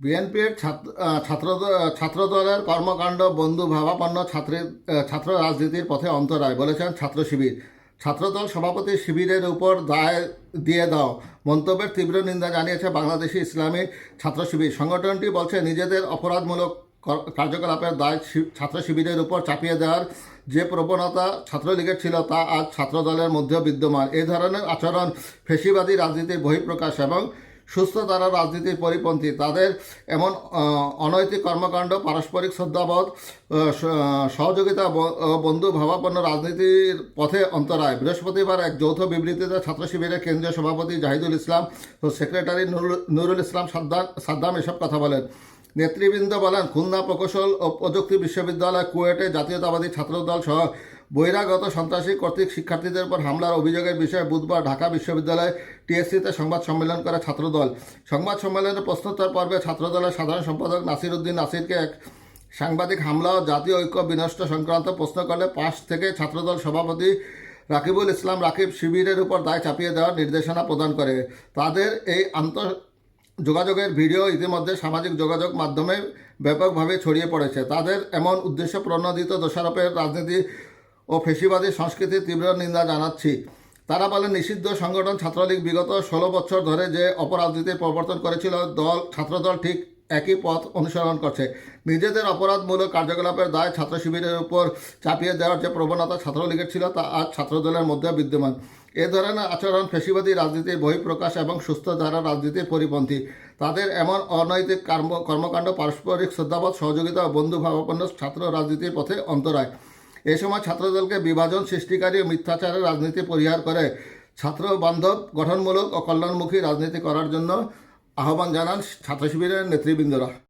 বিএনপির ছাত্র ছাত্রদলের কর্মকাণ্ড বন্ধু ভাবাপন্ন ছাত্রের ছাত্র রাজনীতির পথে অন্তরায় বলেছেন ছাত্র শিবির। ছাত্রদল সভাপতি শিবিরের উপর দায় দিয়ে দাও। মন্তব্যের তীব্র নিন্দা জানিয়েছে বাংলাদেশি ইসলামী ছাত্র শিবির। সংগঠনটি বলছে, নিজেদের অপরাধমূলক কার্যকলাপের দায় ছাত্র শিবিরের উপর চাপিয়ে দেওয়ার যে প্রবণতা ছাত্রলীগের ছিল তা আজ ছাত্রদলের মধ্যেও বিদ্যমান। এ ধরনের আচরণ ফেসিবাদী রাজনীতির বহিঃপ্রকাশ এবং সুস্থ তারা রাজনীতির পরিপন্থী। তাদের এমন অনৈতিক কর্মকাণ্ড, পারস্পরিক শ্রদ্ধাবোধ সহযোগিতা বন্ধু ভাবাপন্ন রাজনীতির পথে অন্তরায়। বৃহস্পতিবার এক যৌথ বিবৃতিতে ছাত্র শিবিরের কেন্দ্রীয় সভাপতি জাহিদুল ইসলাম ও সেক্রেটারি নুরুল ইসলাম সাদ্দাম সাদ্দাম এসব কথা বলেন। নেতৃবৃন্দ বলেন, খুলনা প্রকৌশল ও প্রযুক্তি বিশ্ববিদ্যালয় কুয়েটে জাতীয়তাবাদী ছাত্রদল সহ বহিরাগত সন্ত্রাসী কর্তৃক শিক্ষার্থীদের উপর হামলার অভিযোগের বিষয়ে বুধবার ঢাকা বিশ্ববিদ্যালয় টিএসসিতে সংবাদ সম্মেলন করে ছাত্রদল। সংবাদ সম্মেলনে প্রশ্নোত্তর পর্বে ছাত্রদলের সাধারণ সম্পাদক নাসির উদ্দিন নাসিরকে এক সাংবাদিক হামলা ও জাতীয় ঐক্য বিনষ্ট সংক্রান্ত প্রশ্ন করলে পাশ থেকে ছাত্রদল সভাপতি রাকিবুল ইসলাম রাকিব শিবিরের উপর দায় চাপিয়ে দেওয়ার নির্দেশনা প্রদান করে। তাদের এই আন্তঃ যোগাযোগের ভিডিও ইতিমধ্যে সামাজিক যোগাযোগ মাধ্যমে ব্যাপকভাবে ছড়িয়ে পড়েছে। তাদের এমন উদ্দেশ্য প্রণোদিত দোষারোপের রাজনীতি ও ফেসিবাদী সংস্কৃতির তীব্র নিন্দা জানাচ্ছি। তারা বলেন, নিষিদ্ধ সংগঠন ছাত্রলীগ বিগত ষোলো বছর ধরে যে অপরাজনীতির প্রবর্তন করেছিল, দল, ছাত্রদল ঠিক একই পথ অনুসরণ করছে। নিজেদের অপরাধমূলক কার্যকলাপের দায় ছাত্র শিবিরের উপর চাপিয়ে দেওয়ার যে প্রবণতা ছাত্রলীগের ছিল, তা আজ ছাত্রদলের মধ্যে বিদ্যমান। এ ধরনের আচরণ ফেসিবাদী রাজনীতির বহিঃপ্রকাশ এবং সুস্থ ধারা রাজনীতির পরিপন্থী। তাদের এমন অনৈতিক কর্ম, কর্মকাণ্ড, পারস্পরিক শ্রদ্ধাবোধ, সহযোগিতা ও বন্ধু ভাবাপন্ন ছাত্র রাজনীতির পথে অন্তরায়। এ সময় ছাত্রদলকে বিভাজন সৃষ্টিকারী মিথ্যাচারের রাজনীতি পরিহার করে ছাত্র বান্ধব গঠনমূলক ও কল্যাণমুখী রাজনীতি করার জন্য আহ্বান জানান ছাত্র শিবিরের নেতৃবৃন্দরা।